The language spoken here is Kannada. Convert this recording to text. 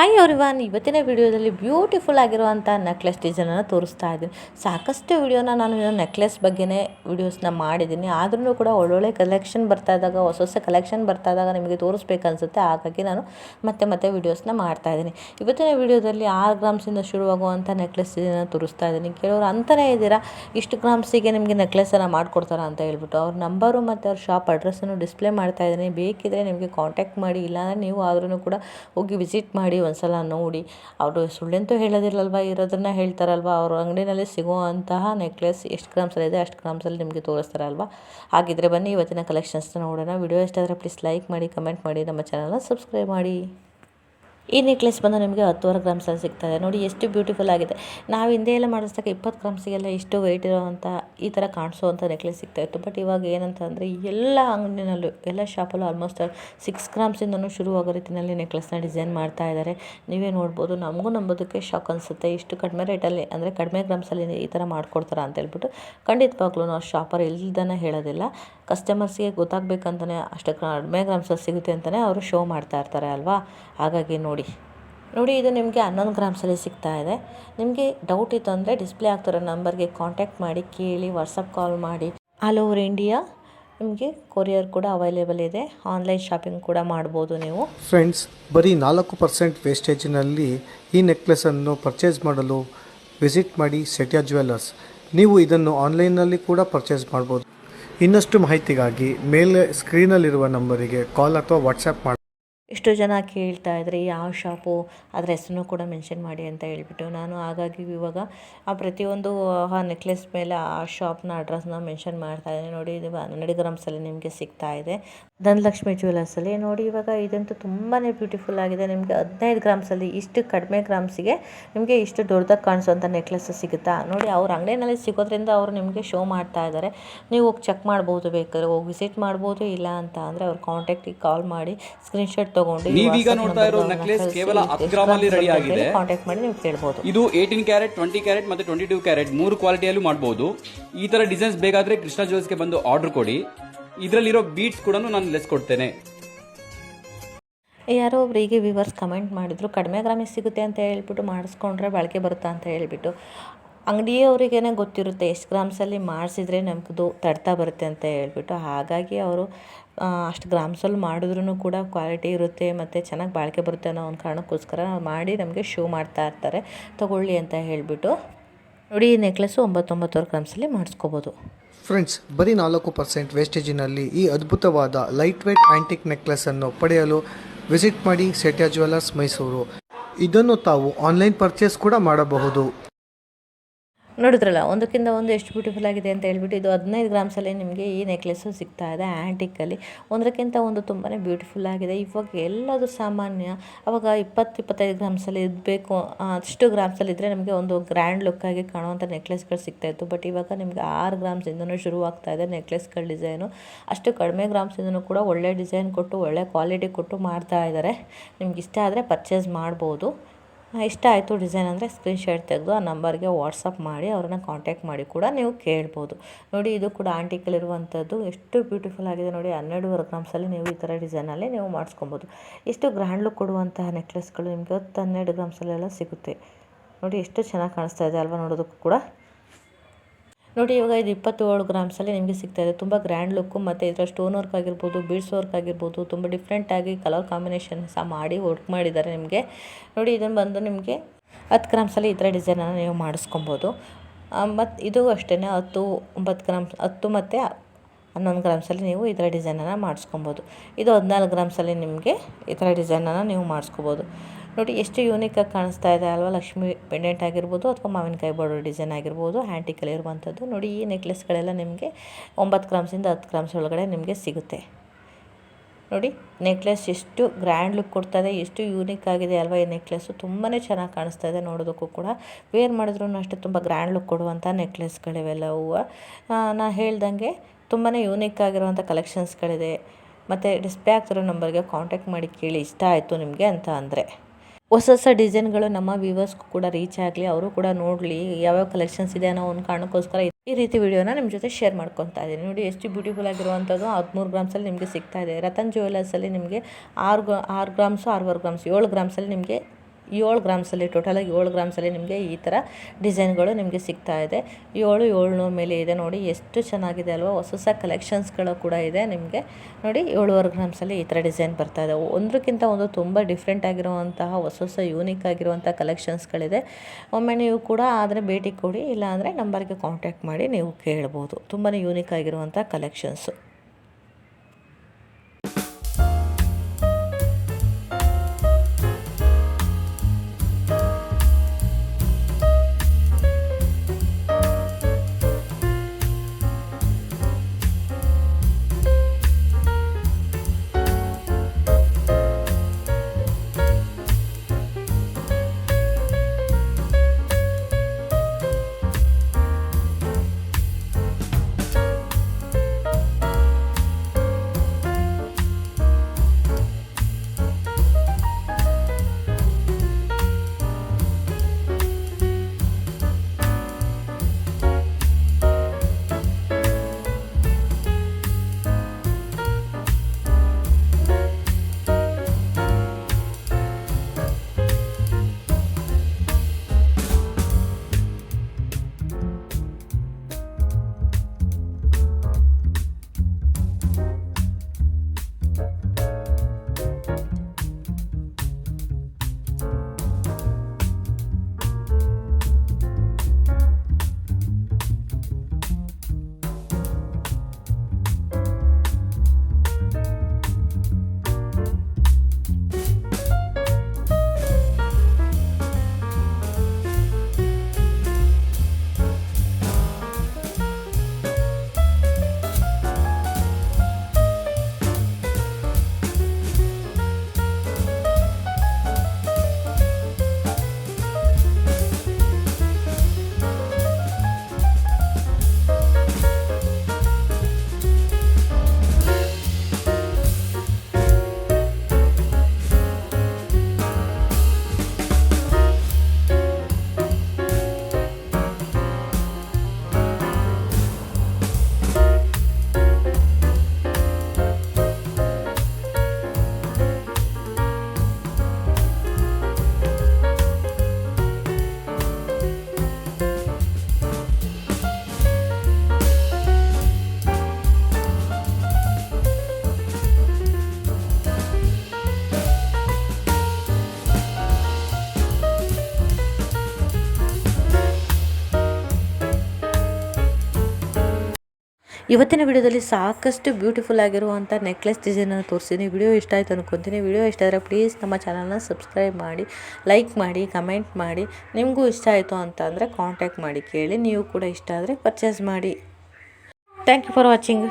ಹಾಯ್ ಅವ್ರಿವಾನ್ ಇವತ್ತಿನ ವಿಡಿಯೋದಲ್ಲಿ ಬ್ಯೂಟಿಫುಲ್ ಆಗಿರುವಂಥ ನೆಕ್ಲೆಸ್ ಡಿಸೈನನ್ನು ತೋರಿಸ್ತಾ ಇದ್ದೀನಿ. ಸಾಕಷ್ಟು ವಿಡಿಯೋನ ನಾನು ನೆಕ್ಲೆಸ್ ಬಗ್ಗೆನೇ ವಿಡಿಯೋಸ್ನ ಮಾಡಿದ್ದೀನಿ. ಆದ್ರೂ ಕೂಡ ಒಳ್ಳೊಳ್ಳೆ ಕಲೆಕ್ಷನ್ ಬರ್ತಾ ಇದ್ದಾಗ, ಹೊಸ ಹೊಸ ಕಲೆಕ್ಷನ್ ಬರ್ತಾ ಇದ್ದಾಗ ನಿಮಗೆ ತೋರಿಸ್ಬೇಕನ್ಸುತ್ತೆ ಹಾಗಾಗಿ ನಾನು ಮತ್ತೆ ಮತ್ತೆ ವಿಡಿಯೋಸ್ನ ಮಾಡ್ತಾ ಇದ್ದೀನಿ. ಇವತ್ತಿನ ವಿಡಿಯೋದಲ್ಲಿ ಆರು ಗ್ರಾಮ್ಸಿಂದ ಶುರುವಾಗುವಂಥ ನೆಕ್ಲೆಸ್ ಡಿಸೈನ ತೋರಿಸ್ತಾ ಇದ್ದೀನಿ. ಕೆಲವರು ಅಂತಲೇ ಇದ್ದೀರಾ, ಇಷ್ಟು ಗ್ರಾಮ್ಸಿಗೆ ನಿಮಗೆ ನೆಕ್ಲೆಸನ್ನು ಮಾಡಿಕೊಡ್ತಾರ ಅಂತ ಹೇಳ್ಬಿಟ್ಟು. ಅವ್ರ ನಂಬರು ಮತ್ತು ಅವ್ರ ಶಾಪ್ ಅಡ್ರೆಸ್ಸನ್ನು ಡಿಸ್ಪ್ಲೇ ಮಾಡ್ತಾ ಇದ್ದೀನಿ. ಬೇಕಿದ್ರೆ ನಿಮಗೆ ಕಾಂಟ್ಯಾಕ್ಟ್ ಮಾಡಿ, ಇಲ್ಲಾಂದರೆ ನೀವು ಆದ್ರೂ ಕೂಡ ಹೋಗಿ ವಿಸಿಟ್ ಮಾಡಿ ಒಂದ್ಸಲ ನೋಡಿ. ಅವರು ಸುಳ್ಳಂತೂ ಹೇಳೋದಿಲ್ಲಲ್ವ ಇರೋದನ್ನ ಹೇಳ್ತಾರಲ್ವ? ಅವರು ಅಂಗಡಿನಲ್ಲಿ ಸಿಗುವಂತಹ ನೆಕ್ಲೆಸ್ ಎಷ್ಟು ಗ್ರಾಮ್ಸಲ್ಲಿದೆ ಅಷ್ಟು ಗ್ರಾಮ್ಸಲ್ಲಿ ನಿಮಗೆ ತೋರಿಸ್ತಾರಲ್ವ? ಹಾಗಿದ್ರೆ ಬನ್ನಿ, ಇವತ್ತಿನ ಕಲೆಕ್ಷನ್ಸ್ನ ನೋಡೋಣ. ವಿಡಿಯೋ ಇಷ್ಟ ಆದರೆ ಪ್ಲೀಸ್ ಲೈಕ್ ಮಾಡಿ ಕಮೆಂಟ್ ಮಾಡಿ, ನಮ್ಮ ಚಾನಲ್ನ ಸಬ್ಸ್ಕ್ರೈಬ್ ಮಾಡಿ. ಈ ನೆಕ್ಲೆಸ್ ಬಂದು ನಿಮಗೆ ಹತ್ತುವರೆ ಗ್ರಾಮ್ಸಲ್ಲಿ ಸಿಗ್ತದೆ. ನೋಡಿ, ಎಷ್ಟು ಬ್ಯೂಟಿಫುಲ್ ಆಗಿದೆ. ನಾವು ಹಿಂದೆ ಎಲ್ಲ ಮಾಡಿಸಿದಾಗ ಇಪ್ಪತ್ತು ಗ್ರಾಮ್ಸಿಗೆಲ್ಲ ಇಷ್ಟು ವೆಯ್ಟ್ ಇರೋವಂಥ ಈ ಥರ ಕಾಣಿಸೋವಂಥ ನೆಕ್ಲೆಸ್ ಸಿಗ್ತಾ ಇತ್ತು. ಬಟ್ ಇವಾಗ ಏನಂತ ಅಂದರೆ ಎಲ್ಲ ಅಂಗಡಿನಲ್ಲೂ, ಎಲ್ಲ ಶಾಪಲ್ಲೂ ಆಲ್ಮೋಸ್ಟ್ ಸಿಕ್ಸ್ ಶುರು ಶುರುವಾಗೋ ರೀತಿಯಲ್ಲಿ ನೆಕ್ಲೆಸ್ನ ಡಿಸೈನ್ ಮಾಡ್ತಾ ಇದ್ದಾರೆ ನೀವೇ ನೋಡ್ಬೋದು, ನಮಗೂ ನಂಬೋದಕ್ಕೆ ಶಾಕ್ ಅನಿಸುತ್ತೆ. ಇಷ್ಟು ಕಡಿಮೆ ರೇಟಲ್ಲಿ ಅಂದರೆ ಕಡಿಮೆ ಗ್ರಾಮ್ಸಲ್ಲಿ ಈ ಥರ ಮಾಡ್ಕೊಡ್ತಾರ ಅಂತ ಹೇಳ್ಬಿಟ್ಟು ಖಂಡಿತವಾಗ್ಲೂ ನಾವು ಶಾಪರ್ ಇಲ್ದನೇ ಹೇಳೋದಿಲ್ಲ. ಕಸ್ಟಮರ್ಸ್ಗೆ ಗೊತ್ತಾಗಬೇಕಂತಲೇ ಅಷ್ಟು ಕಡಿಮೆ ಗ್ರಾಮ್ಸಲ್ಲಿ ಸಿಗುತ್ತೆ ಅಂತಲೇ ಅವರು ಶೋ ಮಾಡ್ತಾ ಇರ್ತಾರೆ ಅಲ್ವಾ? ಹಾಗಾಗಿ ನೋಡಿ. ನೋಡಿ. ಇದು ನಿಮಗೆ ಹನ್ನೊಂದು ಗ್ರಾಮ್ಸಲ್ಲಿ ಸಿಗ್ತಾ ಇದೆ. ನಿಮಗೆ ಡೌಟ್ ಇತ್ತು ಅಂದರೆ ಡಿಸ್ಪ್ಲೇ ಆಗ್ತಿರೋ ನಂಬರ್ಗೆ ಕಾಂಟ್ಯಾಕ್ಟ್ ಮಾಡಿ, ಕೇಳಿ ವಾಟ್ಸಪ್ ಕಾಲ್ ಮಾಡಿ. ಆಲ್ ಓವರ್ ಇಂಡಿಯಾ ನಿಮಗೆ ಕೊರಿಯರ್ ಕೂಡ ಅವೈಲೇಬಲ್ ಇದೆ. ಆನ್ಲೈನ್ ಶಾಪಿಂಗ್ ಕೂಡ ಮಾಡ್ಬೋದು ನೀವು. ಫ್ರೆಂಡ್ಸ್ ಬರೀ ನಾಲ್ಕು ಪರ್ಸೆಂಟ್ ವೇಸ್ಟೇಜಿನಲ್ಲಿ ಈ ನೆಕ್ಲೆಸನ್ನು ಪರ್ಚೇಸ್ ಮಾಡಲು ವಿಸಿಟ್ ಮಾಡಿ ಸೆಟ್ಯಾ ಜ್ಯುವೆಲ್ಲರ್ಸ್ ನೀವು ಇದನ್ನು ಆನ್ಲೈನ್ನಲ್ಲಿ ಕೂಡ ಪರ್ಚೇಸ್ ಮಾಡ್ಬೋದು. ಇನ್ನಷ್ಟು ಮಾಹಿತಿಗಾಗಿ ಮೇಲೆ ಸ್ಕ್ರೀನಲ್ಲಿರುವ ನಂಬರಿಗೆ ಕಾಲ್ ಅಥವಾ ವಾಟ್ಸಪ್ ಮಾಡಿ ಎಷ್ಟೋ ಜನ ಕೇಳ್ತಾ ಇದ್ದಾರೆ ಯಾವ ಶಾಪು? ಅದ್ರ ಹೆಸರನ್ನು ಕೂಡ ಮೆನ್ಷನ್ ಮಾಡಿ ಅಂತ ಹೇಳ್ಬಿಟ್ಟು ನಾನು ಹಾಗಾಗಿ ಇವಾಗ ಆ ಪ್ರತಿಯೊಂದು, ಆ ನೆಕ್ಲೆಸ್ ಮೇಲೆ ಆ ಶಾಪ್ನ ಅಡ್ರೆಸ್ನ ಮೆನ್ಷನ್ ಮಾಡ್ತಾ ಇದ್ದೀನಿ. ನೋಡಿ, ಇದು ಹನ್ನೆರಡು ಗ್ರಾಮ್ಸಲ್ಲಿ ನಿಮಗೆ ಸಿಗ್ತಾ ಇದೆ. ಧನಲಕ್ಷ್ಮಿ ಜ್ಯುವೆಲರ್ಸಲ್ಲಿ ನೋಡಿ, ಇವಾಗ ಇದಂತೂ ತುಂಬಾ ಬ್ಯೂಟಿಫುಲ್ ಆಗಿದೆ. ನಿಮಗೆ ಹದಿನೈದು ಗ್ರಾಮ್ಸಲ್ಲಿ ಇಷ್ಟು ಕಡಿಮೆ ಗ್ರಾಮ್ಸಿಗೆ ನಿಮಗೆ ಇಷ್ಟು ದೊಡ್ಡದಾಗಿ ಕಾಣಿಸೋಂಥ ನೆಕ್ಲೆಸ್ ಸಿಗುತ್ತಾ? ನೋಡಿ, ಅವ್ರ ಅಂಗಡಿನಲ್ಲಿ ಸಿಗೋದ್ರಿಂದ ಅವರು ನಿಮಗೆ ಶೋ ಮಾಡ್ತಾ ಇದ್ದಾರೆ. ನೀವು ಹೋಗಿ ಚೆಕ್ ಮಾಡ್ಬೋದು ಬೇಕಾದ್ರೆ, ಹೋಗಿ ವಿಸಿಟ್ ಮಾಡ್ಬೋದು, ಇಲ್ಲ ಅಂತ ಅಂದರೆ ಅವ್ರ ಕಾಂಟ್ಯಾಕ್ಟಿಗೆ ಕಾಲ್ ಮಾಡಿ ಸ್ಕ್ರೀನ್ಶಾಟ್ ತಗೊಂಡು ನೀವೀಗ ನೋಡ್ತಾ ಇರೋ ನೆಕ್ಲೆಸ್ ಕೇವಲ ಹತ್ತು ಗ್ರಾಮ್ ಅಲ್ಲಿ ರೆಡಿ ಆಗಿದೆ. ಕಾಂಟ್ಯಾಕ್ಟ್ ಮಾಡಿ ನೀವು ಕೇಳ್ಬೋದು. ಇದು ಏಯ್ಟೀನ್ ಕ್ಯಾರೆಟ್ ಟ್ವೆಂಟಿ ಕ್ಯಾರೆಟ್ ಮತ್ತೆ ಟ್ವೆಂಟಿ ಟೂ ಕ್ಯಾರೆಟ್ ಮೂರು ಕ್ವಾಲಿಟಿಯಲ್ಲೂ ಮಾಡಬಹುದು ಈ ತರ ಡಿಸೈನ್ಸ್ ಬೇಕಾದ್ರೆ ಕೃಷ್ಣ ಜ್ಯುವೆಲ್ಸ್ಗೆ ಬಂದು ಆರ್ಡರ್ ಕೊಡಿ. ಇದರಲ್ಲಿರೋ ಬೀಟ್ಸ್ ಕೂಡ ನಾನು ಲೆಸ್ ಕೊಡ್ತೇನೆ. ಯಾರೋ ಒಬ್ರು ಹೀಗೆ ವಿವರ್ಸ್ ಕಮೆಂಟ್ ಮಾಡಿದ್ರು ಕಡಿಮೆ ಗ್ರಾಮಿಗೆ ಸಿಗುತ್ತೆ ಅಂತ ಹೇಳ್ಬಿಟ್ಟು ಮಾಡಿಸ್ಕೊಂಡ್ರೆ ಬಾಳಿಕೆ ಬರುತ್ತಾ? ಅಂತ ಹೇಳ್ಬಿಟ್ಟು. ಅಂಗಡಿಯವರಿಗೇನೆ ಗೊತ್ತಿರುತ್ತೆ, ಎಷ್ಟು ಗ್ರಾಮ್ಸಲ್ಲಿ ಮಾಡಿಸಿದ್ರೆ ನಮ್ಮದು ತಡ್ತಾ ಬರುತ್ತೆ ಅಂತ ಹೇಳ್ಬಿಟ್ಟು. ಹಾಗಾಗಿ ಅವರು ಅಷ್ಟು ಗ್ರಾಮ್ಸಲ್ಲಿ ಮಾಡಿದ್ರೂ ಕೂಡ ಕ್ವಾಲಿಟಿ ಇರುತ್ತೆ ಮತ್ತು ಚೆನ್ನಾಗಿ ಬಾಳಿಕೆ ಬರುತ್ತೆ ಅನ್ನೋ ಒಂದು ಕಾರಣಕ್ಕೋಸ್ಕರ ಮಾಡಿ ನಮಗೆ ಶೋ ಮಾಡ್ತಾ ಇರ್ತಾರೆ. ತಗೊಳ್ಳಿ ಅಂತ ಹೇಳಿಬಿಟ್ಟು. ನೋಡಿ ಈ ನೆಕ್ಲೆಸ್ಸು ಒಂಬತ್ತೊಂಬತ್ತುವರೆ ಗ್ರಾಮ್ಸಲ್ಲಿ ಮಾಡಿಸ್ಕೋಬೋದು. ಫ್ರೆಂಡ್ಸ್ ಬರೀ ನಾಲ್ಕು ಪರ್ಸೆಂಟ್ ವೇಸ್ಟೇಜಿನಲ್ಲಿ ಈ ಅದ್ಭುತವಾದ ಲೈಟ್ ವೇಟ್ ಆಂಟಿಕ್ ನೆಕ್ಲೆಸನ್ನು ಪಡೆಯಲು ವಿಸಿಟ್ ಮಾಡಿ ಸೆಟ್ಯಾ ಜ್ಯುವೆಲ್ಲರ್ಸ್ ಮೈಸೂರು ಇದನ್ನು ತಾವು ಆನ್ಲೈನ್ ಪರ್ಚೇಸ್ ಕೂಡ ಮಾಡಬಹುದು. ನೋಡಿದ್ರಲ್ಲ, ಒಂದಕ್ಕಿಂತ ಒಂದು ಎಷ್ಟು ಬ್ಯೂಟಿಫುಲ್ ಆಗಿದೆ ಅಂತ ಹೇಳ್ಬಿಟ್ಟು ಇದು ಹದಿನೈದು ಗ್ರಾಮ್ಸಲ್ಲಿ ನಿಮಗೆ ಈ ನೆಕ್ಲೆಸ್ಸು ಸಿಗ್ತಾ ಇದೆ ಆ್ಯಂಟಿಕ್ಕಲ್ಲಿ ಒಂದಕ್ಕಿಂತ ಒಂದು ತುಂಬಾ ಬ್ಯೂಟಿಫುಲ್ ಆಗಿದೆ. ಇವಾಗ ಎಲ್ಲದು ಸಾಮಾನ್ಯ, ಅವಾಗ ಇಪ್ಪತ್ತು, ಇಪ್ಪತ್ತೈದು ಗ್ರಾಮ್ಸಲ್ಲಿ ಇರಬೇಕು ಅಷ್ಟು ಗ್ರಾಮ್ಸಲ್ಲಿ ಇದ್ದರೆ ನಮಗೆ ಒಂದು ಗ್ರ್ಯಾಂಡ್ ಲುಕ್ಕಾಗಿ ಕಾಣುವಂಥ ನೆಕ್ಲೆಸ್ಗಳು ಸಿಗ್ತಾಯಿತ್ತು ಬಟ್ ಇವಾಗ ನಿಮಗೆ ಆರು ಗ್ರಾಮ್ಸಿಂದನೂ ಶುರುವಾಗ್ತಾ ಇದೆ ನೆಕ್ಲೆಸ್ಗಳ ಡಿಸೈನು ಅಷ್ಟು ಕಡಿಮೆ ಗ್ರಾಮ್ಸಿಂದನೂ ಕೂಡ ಒಳ್ಳೆ ಡಿಸೈನ್ ಕೊಟ್ಟು, ಒಳ್ಳೆ ಕ್ವಾಲಿಟಿ ಕೊಟ್ಟು ಮಾಡ್ತಾ ಇದ್ದಾರೆ ನಿಮ್ಗೆ ಇಷ್ಟ ಆದರೆ ಪರ್ಚೇಸ್ ಮಾಡ್ಬೋದು. ಇಷ್ಟ ಆಯಿತು ಡಿಸೈನ್ ಅಂದರೆ ಸ್ಕ್ರೀನ್ಶಾಟ್ ತೆಗೆದು ಆ ನಂಬರ್ಗೆ ವಾಟ್ಸಪ್ ಮಾಡಿ ಅವ್ರನ್ನ ಕಾಂಟ್ಯಾಕ್ಟ್ ಮಾಡಿ ಕೂಡ ನೀವು ಕೇಳ್ಬೋದು. ನೋಡಿ, ಇದು ಕೂಡ ಆಂಟಿಕಲ್ಲಿರುವಂಥದ್ದು ಎಷ್ಟು ಬ್ಯೂಟಿಫುಲ್ ಆಗಿದೆ ನೋಡಿ, ಹನ್ನೆರಡುವರೆ ಗ್ರಾಮ್ಸಲ್ಲಿ ನೀವು ಈ ಥರ ಡಿಸೈನಲ್ಲಿ ನೀವು ಮಾಡಿಸ್ಕೊಬೋದು. ಎಷ್ಟು ಗ್ರ್ಯಾಂಡ್ ಲುಕ್ ಕೊಡುವಂತಹ ನೆಕ್ಲೆಸ್ಗಳು ನಿಮಗೆ ಹತ್ತು ಹನ್ನೆರಡು ಗ್ರಾಮ್ಸಲ್ಲೆಲ್ಲ ಸಿಗುತ್ತೆ. ನೋಡಿ, ಎಷ್ಟು ಚೆನ್ನಾಗಿ ಕಾಣಿಸ್ತಾ ಇದೆ ಅಲ್ವಾ ನೋಡೋದಕ್ಕೂ ಕೂಡ. ನೋಡಿ, ಇವಾಗ ಇದು ಇಪ್ಪತ್ತೇಳು ಗ್ರಾಮ್ಸಲ್ಲಿ ನಿಮಗೆ ಸಿಗ್ತಾ ಇದೆ. ತುಂಬ ಗ್ರ್ಯಾಂಡ್ ಲುಕ್ಕು ಮತ್ತು ಇದರ ಸ್ಟೋನ್ ವರ್ಕ್ ಆಗಿರ್ಬೋದು ಬೀಡ್ಸ್ ವರ್ಕ್ ಆಗಿರ್ಬೋದು, ತುಂಬ ಡಿಫ್ರೆಂಟಾಗಿ ಕಲರ್ ಕಾಂಬಿನೇಷನ್ ಸಹ ಮಾಡಿ ವರ್ಕ್ ಮಾಡಿದ್ದಾರೆ ನಿಮಗೆ. ನೋಡಿ ಇದನ್ನು ಬಂದು ನಿಮಗೆ ಹತ್ತು ಗ್ರಾಮ್ಸಲ್ಲಿ ಈ ಥರ ಡಿಸೈನನ್ನು ನೀವು ಮಾಡಿಸ್ಕೊಬೋದು. ಮತ್ತು ಇದು ಅಷ್ಟೇ ಹತ್ತು, ಒಂಬತ್ತು ಗ್ರಾಮ್ಸ್ ಹತ್ತು ಮತ್ತು ಹನ್ನೊಂದು ಗ್ರಾಮ್ಸಲ್ಲಿ ನೀವು ಈ ಥರ ಡಿಸೈನನ್ನು ಮಾಡಿಸ್ಕೊಬೋದು. ಇದು ಹದಿನಾಲ್ಕು ಗ್ರಾಮ್ಸಲ್ಲಿ ನಿಮಗೆ ಈ ಥರ ಡಿಸೈನನ್ನು ನೀವು ಮಾಡಿಸ್ಕೋಬೋದು. ನೋಡಿ, ಎಷ್ಟು ಯೂನಿಕಾಗಿ ಕಾಣಿಸ್ತಾ ಇದೆ ಅಲ್ವಾ? ಲಕ್ಷ್ಮಿ ಪೆಂಡೆಂಟ್ ಆಗಿರ್ಬೋದು ಅಥವಾ ಮಾವಿನಕಾಯಿ ಬಾರ್ಡರ್ ಡಿಸೈನ್ ಆಗಿರ್ಬೋದು ಹ್ಯಾಂಟಿಕಲ್ಲಿ ಇರುವಂಥದ್ದು. ನೋಡಿ, ಈ ನೆಕ್ಲೆಸ್ಗಳೆಲ್ಲ ನಿಮಗೆ ಒಂಬತ್ತು ಗ್ರಾಮ್ಸಿಂದ ಹತ್ತು ಗ್ರಾಮ್ಸ್ ಒಳಗಡೆ ನಿಮಗೆ ಸಿಗುತ್ತೆ. ನೋಡಿ ನೆಕ್ಲೆಸ್ ಎಷ್ಟು ಗ್ರ್ಯಾಂಡ್ ಲುಕ್ ಕೊಡ್ತಾಯಿದೆ ಎಷ್ಟು ಯೂನಿಕ್ ಆಗಿದೆ ಅಲ್ವಾ ಈ ನೆಕ್ಲೆಸ್ಸು ತುಂಬಾ ಚೆನ್ನಾಗಿ ಕಾಣಿಸ್ತಾ ಇದೆ ನೋಡೋದಕ್ಕೂ ಕೂಡ. ವೇರ್ ಮಾಡಿದ್ರೂ ಅಷ್ಟೇ ತುಂಬ ಗ್ರ್ಯಾಂಡ್ ಲುಕ್ ಕೊಡುವಂಥ ನೆಕ್ಲೆಸ್ಗಳಿವೆಲ್ಲ ಹೂವು ನಾ ಹೇಳ್ದಂಗೆ ತುಂಬಾ ಯೂನಿಕ್ ಆಗಿರುವಂಥ ಕಲೆಕ್ಷನ್ಸ್ಗಳಿದೆ ಮತ್ತು ಡಿಸ್ಪ್ಲೇ ಆಗ್ತಿರೋ ನಂಬರ್ಗೆ ಕಾಂಟ್ಯಾಕ್ಟ್ ಮಾಡಿ ಕೇಳಿ, ಇಷ್ಟ ಆಯಿತು ನಿಮಗೆ ಅಂತ ಅಂದರೆ. ಹೊಸ ಹೊಸ ಡಿಸೈನ್ಗಳು ನಮ್ಮ ವ್ಯೂವರ್ಸ್ಗೂ ಕೂಡ ರೀಚ್ ಆಗಲಿ, ಅವರು ಕೂಡ ನೋಡಲಿ, ಯಾವ್ಯಾವ ಕಲೆಕ್ಷನ್ಸ್ ಇದೆ ಅನ್ನೋ ಒಂದು ಕಾರಣಕ್ಕೋಸ್ಕರ ಈ ರೀತಿ ವಿಡಿಯೋನ ನಿಮ್ಮ ಜೊತೆ ಶೇರ್ ಮಾಡ್ಕೊತಾ ಇದ್ದೀನಿ. ನೋಡಿ, ಎಷ್ಟು ಬ್ಯೂಟಿಫುಲ್ ಆಗಿರುವಂಥದ್ದು. ಹದಿಮೂರು ಗ್ರಾಮ್ಸಲ್ಲಿ ನಿಮಗೆ ಸಿಗ್ತಾ ಇದೆ. ರತನ್ ಜ್ಯುವೆಲರ್ಸಲ್ಲಿ ನಿಮಗೆ ಆರು ಆರು ಗ್ರಾಮ್ಸು ಆರೂವರೆ ಗ್ರಾಮ್ಸ್ ಏಳು ಗ್ರಾಮ್ಸಲ್ಲಿ ನಿಮಗೆ ಏಳು ಗ್ರಾಮ್ಸಲ್ಲಿ ಟೋಟಲಾಗಿ ಏಳು ಗ್ರಾಮ್ಸಲ್ಲಿ ನಿಮಗೆ ಈ ಥರ ಡಿಸೈನ್ಗಳು ನಿಮಗೆ ಸಿಗ್ತಾ ಇದೆ. ಏಳು, ಏಳ್ನೂರು ಮೇಲೆ ಇದೆ ನೋಡಿ, ಎಷ್ಟು ಚೆನ್ನಾಗಿದೆ ಅಲ್ವಾ? ಹೊಸ ಹೊಸ ಕಲೆಕ್ಷನ್ಸ್ಗಳು ಕೂಡ ಇದೆ ನಿಮಗೆ. ನೋಡಿ, ಏಳುವರೆ ಗ್ರಾಮ್ಸಲ್ಲಿ ಈ ಥರ ಡಿಸೈನ್ ಬರ್ತಾ ಇದೆ. ಒಂದಕ್ಕಿಂತ ಒಂದು ತುಂಬ ಡಿಫ್ರೆಂಟ್ ಆಗಿರುವಂತಹ, ಹೊಸ ಹೊಸ ಯೂನಿಕ್ ಆಗಿರುವಂಥ ಕಲೆಕ್ಷನ್ಸ್ಗಳಿದೆ. ಒಮ್ಮೆ ನೀವು ಕೂಡ ಆದರೆ ಭೇಟಿ ಕೊಡಿ, ಇಲ್ಲಾಂದರೆ ನಂಬರ್ಗೆ ಕಾಂಟ್ಯಾಕ್ಟ್ ಮಾಡಿ ನೀವು ಕೇಳ್ಬೋದು. ತುಂಬಾ ಯೂನಿಕ್ ಆಗಿರುವಂಥ ಕಲೆಕ್ಷನ್ಸು. ಇವತ್ತಿನ ವಿಡಿಯೋದಲ್ಲಿ ಸಾಕಷ್ಟು ಬ್ಯೂಟಿಫುಲ್ ಆಗಿರುವಂಥ ನೆಕ್ಲೆಸ್ ಡಿಸೈನನ್ನು ತೋರಿಸಿದ್ದೀನಿ. ವಿಡಿಯೋ ಇಷ್ಟ ಆಯಿತು ಅನ್ಕೊತೀನಿ. ವಿಡಿಯೋ ಇಷ್ಟ ಆದರೆ ಪ್ಲೀಸ್ ನಮ್ಮ ಚಾನಲ್ನ ಸಬ್ಸ್ಕ್ರೈಬ್ ಮಾಡಿ ಲೈಕ್ ಮಾಡಿ ಕಮೆಂಟ್ ಮಾಡಿ. ನಿಮಗೂ ಇಷ್ಟ ಆಯಿತು ಅಂತ ಅಂದರೆ ಕಾಂಟ್ಯಾಕ್ಟ್ ಮಾಡಿ ಕೇಳಿ. ನೀವು ಕೂಡ ಇಷ್ಟ ಆದರೆ ಪರ್ಚೇಸ್ ಮಾಡಿ. Thank you for watching